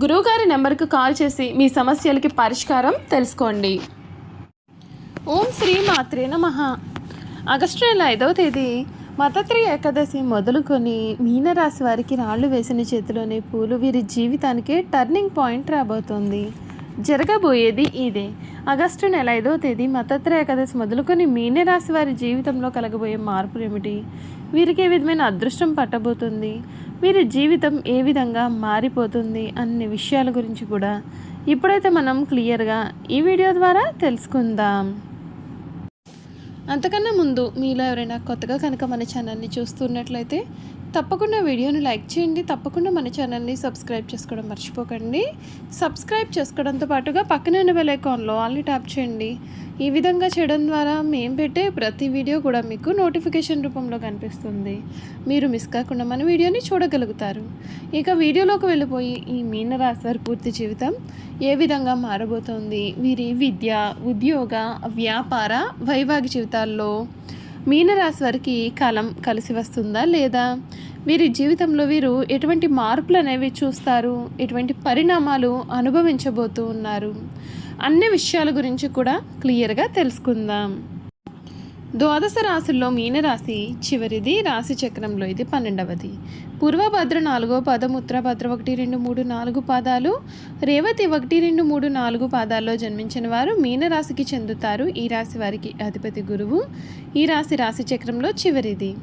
గురువుగారి నెంబర్కు కాల్ చేసి మీ సమస్యలకి పరిష్కారం తెలుసుకోండి. ఓం శ్రీ మాత్రే నమ. ఆగస్టు నెల ఐదవ తేదీ. మతత్రి ఏకాదశి మొదలుకొని మీనరాశి వారికి రాళ్ళు వేసిన చేతిలోని పూలు వీరి జీవితానికి టర్నింగ్ పాయింట్ రాబోతుంది. జరగబోయేది ఇదే. ఆగస్టు నెల ఐదవ తేదీ మతత్ర ఏకాదశి మొదలుకొని మీనరాశి వారి జీవితంలో కలగబోయే మార్పులు ఏమిటి వీరికి ఏ విధమైన అదృష్టం పట్టబోతుంది? వీరి జీవితం ఏ విధంగా మారిపోతుంది అన్ని విషయాల గురించి కూడా ఇప్పుడైతే మనం క్లియర్గా ఈ వీడియో ద్వారా తెలుసుకుందాం. అంతకన్నా ముందు మీలో ఎవరైనా కొత్తగా కనుక మన ఛానల్ని చూస్తున్నట్లయితే తప్పకుండా వీడియోని లైక్ చేయండి తప్పకుండా మన ఛానల్ని సబ్స్క్రైబ్ చేసుకోవడం మర్చిపోకండి. సబ్స్క్రైబ్ చేసుకోవడంతో పాటుగా పక్కనే ఉన్న బెల్ ఐకాన్లో ఆల్ని ట్యాప్ చేయండి. ఈ విధంగా చేయడం ద్వారా మేము పెట్టే ప్రతి వీడియో కూడా మీకు నోటిఫికేషన్ రూపంలో కనిపిస్తుంది. మీరు మిస్ కాకుండా మన వీడియోని చూడగలుగుతారు. ఇక వీడియోలోకి వెళ్ళిపోయి ఈ మీనరాశి వారి పూర్తి జీవితం ఏ విధంగా మారబోతోంది? వీరి విద్య ఉద్యోగ వ్యాపార వైవాహిక జీవితాల్లో మీనరాశి వారికి కాలం కలిసి వస్తుందా లేదా? వీరి జీవితంలో వీరు ఎటువంటి మార్పులు అనేవి చూస్తారు? ఎటువంటి పరిణామాలు అనుభవించబోతూ ఉన్నారు? అన్ని విషయాల గురించి కూడా క్లియర్గా తెలుసుకుందాం. ద్వాదశ రాశుల్లో మీనరాశి చివరిది రాశి చక్రంలో ఇది పన్నెండవది. పూర్వభద్ర నాలుగో పదం ఉత్తరభద్ర ఒకటి రెండు మూడు నాలుగు పాదాలు రేవతి ఒకటి రెండు మూడు నాలుగు పాదాల్లో జన్మించిన వారు మీనరాశికి చెందుతారు. ఈ రాశి వారికి అధిపతి గురువు. ఈ రాశి రాశి చక్రంలో చివరిది.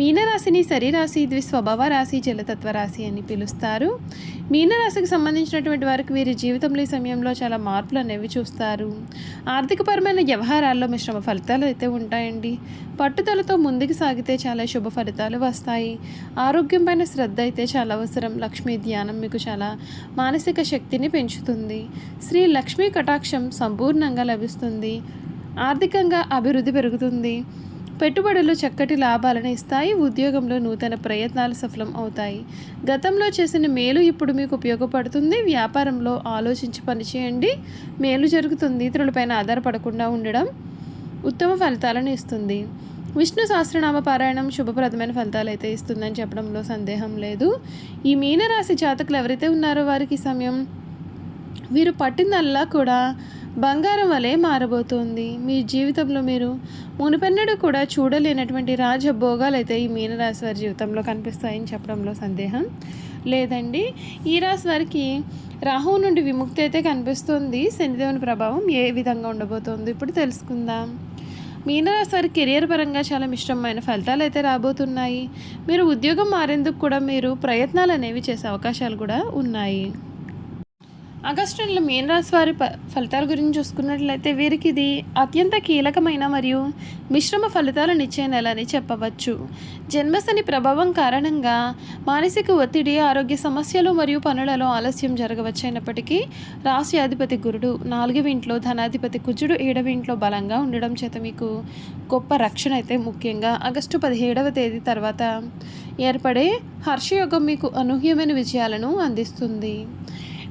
మీనరాశిని శరీరాశి ద్విస్వభావ రాశి జలతత్వ రాశి అని పిలుస్తారు. మీనరాశికి సంబంధించినటువంటి వారికి వీరి జీవితంలో ఈ సమయంలో చాలా మార్పులు అనేవి చూస్తారు. ఆర్థికపరమైన వ్యవహారాల్లో మిశ్రమ ఫలితాలు అయితే ఉంటాయండి. పట్టుదలతో ముందుకు సాగితే చాలా శుభ ఫలితాలు వస్తాయి. ఆరోగ్యం పైన శ్రద్ధ అయితే చాలా అవసరం. లక్ష్మీ ధ్యానం మీకు చాలా మానసిక శక్తిని పెంచుతుంది. శ్రీ లక్ష్మీ కటాక్షం సంపూర్ణంగా లభిస్తుంది. ఆర్థికంగా అభివృద్ధి పెరుగుతుంది. పెట్టుబడులు చక్కటి లాభాలను ఇస్తాయి ఉద్యోగంలో నూతన ప్రయత్నాలు సఫలం అవుతాయి. గతంలో చేసిన మేలు ఇప్పుడు మీకు ఉపయోగపడుతుంది. వ్యాపారంలో ఆలోచించి పనిచేయండి. మేలు జరుగుతుంది. ఇతరులపైన ఆధారపడకుండా ఉండడం ఉత్తమ ఫలితాలను ఇస్తుంది. విష్ణు సహస్రనామ పారాయణం శుభప్రదమైన ఫలితాలు అయితే ఇస్తుందని చెప్పడంలో సందేహం లేదు. ఈ మీనరాశి జాతకులు ఎవరైతే ఉన్నారో వారికి సమయం వీరు పట్టిందల్లా కూడా బంగారం వలె మారబోతోంది. మీ జీవితంలో మీరు మునుపెన్నడూ కూడా చూడలేనటువంటి రాజభోగాలు అయితే ఈ మీనరాశి వారి జీవితంలో కనిపిస్తాయని చెప్పడంలో సందేహం లేదండి. ఈ రాశి వారికి రాహువు నుండి విముక్తి అయితే కనిపిస్తుంది. శనిదేవుని ప్రభావం ఏ విధంగా ఉండబోతోంది ఇప్పుడు తెలుసుకుందాం. మీనరాశి వారి కెరియర్ పరంగా చాలా మిశ్రమమైన ఫలితాలు అయితే రాబోతున్నాయి. మీరు ఉద్యోగం మారేందుకు కూడా మీరు ప్రయత్నాలు అనేవి చేసే అవకాశాలు కూడా ఉన్నాయి. ఆగస్టు నెలలో మీనరాశి వారి ప ఫలితాల గురించి చూసుకున్నట్లయితే వీరికి ఇది అత్యంత కీలకమైన మరియు మిశ్రమ ఫలితాలను ఇచ్చే నెల అని చెప్పవచ్చు. జన్మశని ప్రభావం కారణంగా మానసిక ఒత్తిడి ఆరోగ్య సమస్యలు మరియు పనులలో ఆలస్యం జరగవచ్చైనప్పటికీ రాశి అధిపతి గురుడు నాలుగవ ఇంట్లో ధనాధిపతి కుజుడు ఏడవ ఇంట్లో బలంగా ఉండడం చేత మీకు గొప్ప రక్షణ అయితే ముఖ్యంగా ఆగస్టు పదిహేడవ తేదీ తర్వాత ఏర్పడే హర్షయోగం మీకు అనూహ్యమైన విజయాలను అందిస్తుంది.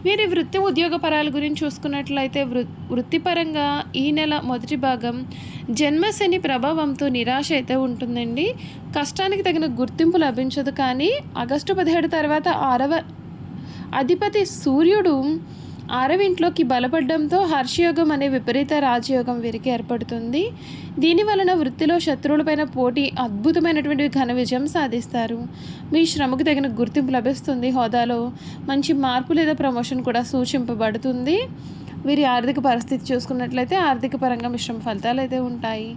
వీరి వృత్తి ఉద్యోగ పరాల గురించి చూసుకున్నట్లయితే వృ వృత్తిపరంగా ఈ నెల మొదటి భాగం జన్మశని ప్రభావంతో నిరాశ అయితే ఉంటుందండి. కష్టానికి తగిన గుర్తింపు లభించదు కానీ ఆగస్టు పదిహేడు తర్వాత ఆరవ అధిపతి సూర్యుడు ఆరవింట్లోకి బలపడడంతో హర్షయోగం అనే విపరీత రాజయోగం వీరికి ఏర్పడుతుంది. దీని వలన వృత్తిలో శత్రువులపైన పోటీ అద్భుతమైనటువంటి ఘన విజయం సాధిస్తారు. మీ శ్రమకు తగిన గుర్తింపు లభిస్తుంది హోదాలో. మంచి మార్పు లేదా ప్రమోషన్ కూడా సూచింపబడుతుంది. వీరి ఆర్థిక పరిస్థితి చూసుకున్నట్లయితే ఆర్థిక పరంగా మిశ్రమ ఫలితాలు అయితే ఉంటాయి.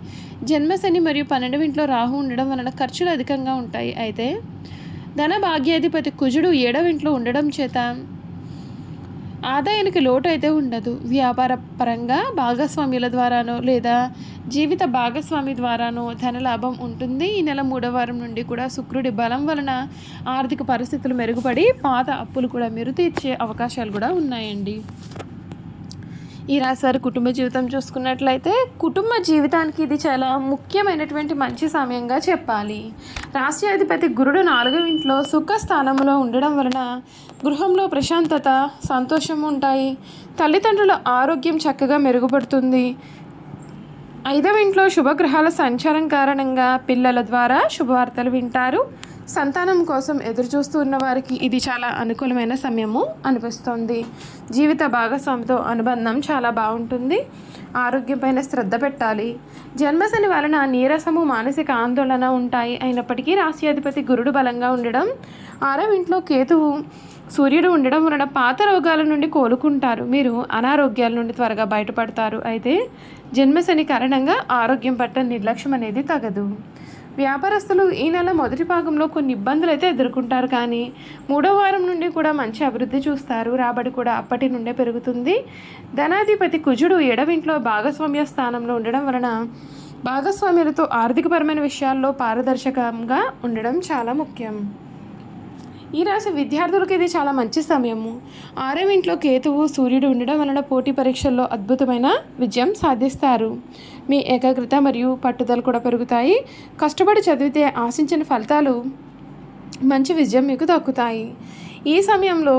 జన్మశని మరియు పన్నెండవ ఇంట్లో రాహు ఉండడం వలన ఖర్చులు అధికంగా ఉంటాయి. అయితే ధన భాగ్యాధిపతి కుజుడు ఏడవ ఇంట్లో ఉండడం చేత ఆదాయానికి లోటు అయితే ఉండదు. వ్యాపార పరంగా భాగస్వామ్యుల ద్వారానో లేదా జీవిత భాగస్వామి ద్వారానో ధన లాభం ఉంటుంది. ఈ నెల మూడవ వారం నుండి కూడా శుక్రుడి బలం వలన ఆర్థిక పరిస్థితులు మెరుగుపడి పాత అప్పులు కూడా మెరు తీర్చే అవకాశాలు కూడా ఉన్నాయండి. ఈ రాశి వారి కుటుంబ జీవితం చూసుకున్నట్లయితే కుటుంబ జీవితానికి ఇది చాలా ముఖ్యమైనటువంటి మంచి సమయంగా చెప్పాలి. రాష్ట్రాధిపతి గురుడు నాలుగో ఇంట్లో సుఖ స్థానంలో ఉండడం వలన గృహంలో ప్రశాంతత సంతోషం ఉంటాయి. తల్లిదండ్రుల ఆరోగ్యం చక్కగా మెరుగుపడుతుంది. ఐదవ ఇంట్లో శుభగ్రహాల సంచారం కారణంగా పిల్లల ద్వారా శుభవార్తలు వింటారు. సంతానం కోసం ఎదురుచూస్తూ ఉన్న వారికి ఇది చాలా అనుకూలమైన సమయము అనిపిస్తుంది. జీవిత భాగస్వామితో అనుబంధం చాలా బాగుంటుంది. ఆరోగ్యంపైన శ్రద్ధ పెట్టాలి. జన్మశని వలన నీరసము మానసిక ఆందోళన ఉంటాయి. అయినప్పటికీ రాశ్యాధిపతి గురుడు బలంగా ఉండడం ఆరవ ఇంట్లో కేతువు సూర్యుడు ఉండడం వలన పాత రోగాల నుండి కోలుకుంటారు. మీరు అనారోగ్యాల నుండి త్వరగా బయటపడతారు. అయితే జన్మశని కారణంగా ఆరోగ్యం పట్ల నిర్లక్ష్యం అనేది తగదు. వ్యాపారస్తులు ఈ నెల మొదటి భాగంలో కొన్ని ఇబ్బందులు అయితే ఎదుర్కొంటారు కానీ మూడో వారం నుండి కూడా మంచి అభివృద్ధి చూస్తారు. రాబడి కూడా అప్పటి నుండే పెరుగుతుంది. ధనాధిపతి కుజుడు ఎడవింట్లో భాగస్వామ్య స్థానంలో ఉండడం వలన భాగస్వామ్యులతో ఆర్థికపరమైన విషయాల్లో పారదర్శకంగా ఉండడం చాలా ముఖ్యం. ఈ రాశి విద్యార్థులకు ఇది చాలా మంచి సమయము. ఆరవ ఇంట్లో కేతువు సూర్యుడు ఉండడం వలన పోటీ పరీక్షల్లో అద్భుతమైన విజయం సాధిస్తారు. మీ ఏకాగ్రత మరియు పట్టుదల కూడా పెరుగుతాయి. కష్టపడి చదివితే ఆశించిన ఫలితాలు మంచి విజయం మీకు దక్కుతాయి. ఈ సమయంలో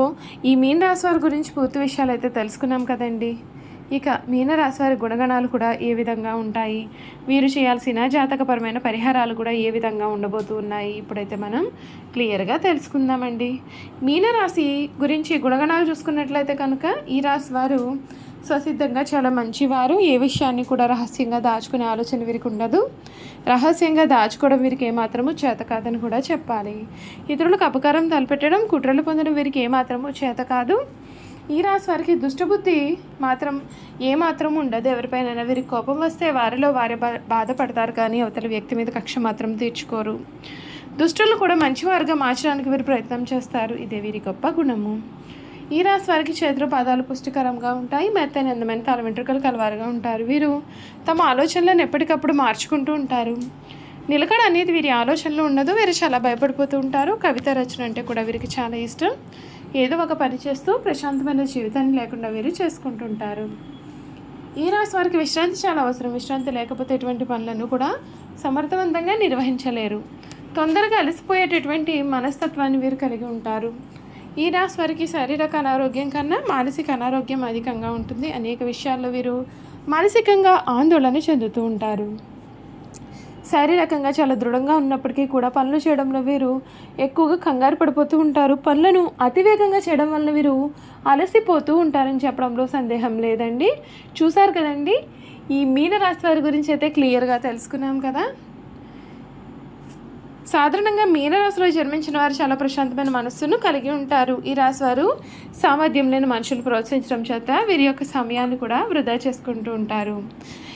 ఈ మీన రాశి వారి గురించి పూర్తి విషయాలు అయితే తెలుసుకున్నాం కదండి. ఇక మీనరాశివారి గుణగణాలు కూడా ఏ విధంగా ఉంటాయి? వీరు చేయాల్సిన జాతకపరమైన పరిహారాలు కూడా ఏ విధంగా ఉండబోతూ ఉన్నాయి? ఇప్పుడైతే మనం క్లియర్గా తెలుసుకుందామండి. మీనరాశి గురించి గుణగణాలు చూసుకున్నట్లయితే కనుక ఈ రాశి వారు స్వసిద్ధంగా చాలా మంచివారు. ఏ విషయాన్ని కూడా రహస్యంగా దాచుకునే ఆలోచన వీరికి ఉండదు. రహస్యంగా దాచుకోవడం వీరికి ఏమాత్రము చేత కాదని కూడా చెప్పాలి. ఇతరులకు అపకారం తలపెట్టడం కుట్రలు పొందడం వీరికి ఏమాత్రము చేత కాదు. ఈ రాశి వారికి దుష్టబుద్ధి మాత్రం ఏమాత్రం ఉండదు. ఎవరిపైన వీరికి కోపం వస్తే వారిలో వారే బాధపడతారు. కానీ అవతల వ్యక్తి మీద కక్ష మాత్రం తీర్చుకోరు. దుష్టులను కూడా మంచివారుగా మార్చడానికి వీరు ప్రయత్నం చేస్తారు. ఇదే వీరి గొప్ప గుణము. ఈ రాశి వారికి చేతులు పాదాలు పుష్టికరంగా ఉంటాయి. మెత్తని అందమైన తల వెంట్రుకలు కలవారుగా ఉంటారు. వీరు తమ ఆలోచనలను ఎప్పటికప్పుడు మార్చుకుంటూ ఉంటారు. నిలకడ అనేది వీరి ఆలోచనలో ఉండదు. వీరు చాలా భయపడిపోతూ ఉంటారు. కవిత రచన అంటే కూడా వీరికి చాలా ఇష్టం. ఏదో ఒక పని చేస్తూ ప్రశాంతమైన జీవితాన్ని లేకుండా వీరు చేసుకుంటుంటారు. ఈ రాశి వారికి విశ్రాంతి చాలా అవసరం. విశ్రాంతి లేకపోతే ఎటువంటి పనులను కూడా సమర్థవంతంగా నిర్వహించలేరు. తొందరగా అలసిపోయేటటువంటి మనస్తత్వాన్ని వీరు కలిగి ఉంటారు. ఈ రాశి వారికి శారీరక అనారోగ్యం కన్నా మానసిక అనారోగ్యం అధికంగా ఉంటుంది. అనేక విషయాల్లో వీరు మానసికంగా ఆందోళన చెందుతూ ఉంటారు. శారీరకంగా చాలా దృఢంగా ఉన్నప్పటికీ కూడా పనులు చేయడంలో వీరు ఎక్కువగా కంగారు పడిపోతూ ఉంటారు. పనులను అతివేగంగా చేయడం వల్ల వీరు అలసిపోతూ ఉంటారని చెప్పడంలో సందేహం లేదండి. చూసారు కదండి? ఈ మీనరాశి వారి గురించి అయితే క్లియర్గా తెలుసుకున్నాం కదా. సాధారణంగా మీనరాశిలో జన్మించిన వారు చాలా ప్రశాంతమైన మనస్సును కలిగి ఉంటారు. ఈ రాశి వారు సామర్థ్యం లేని మనుషులు ప్రోత్సహించడం చేత వీరి యొక్క సమయాన్ని కూడా వృధా చేసుకుంటూ ఉంటారు.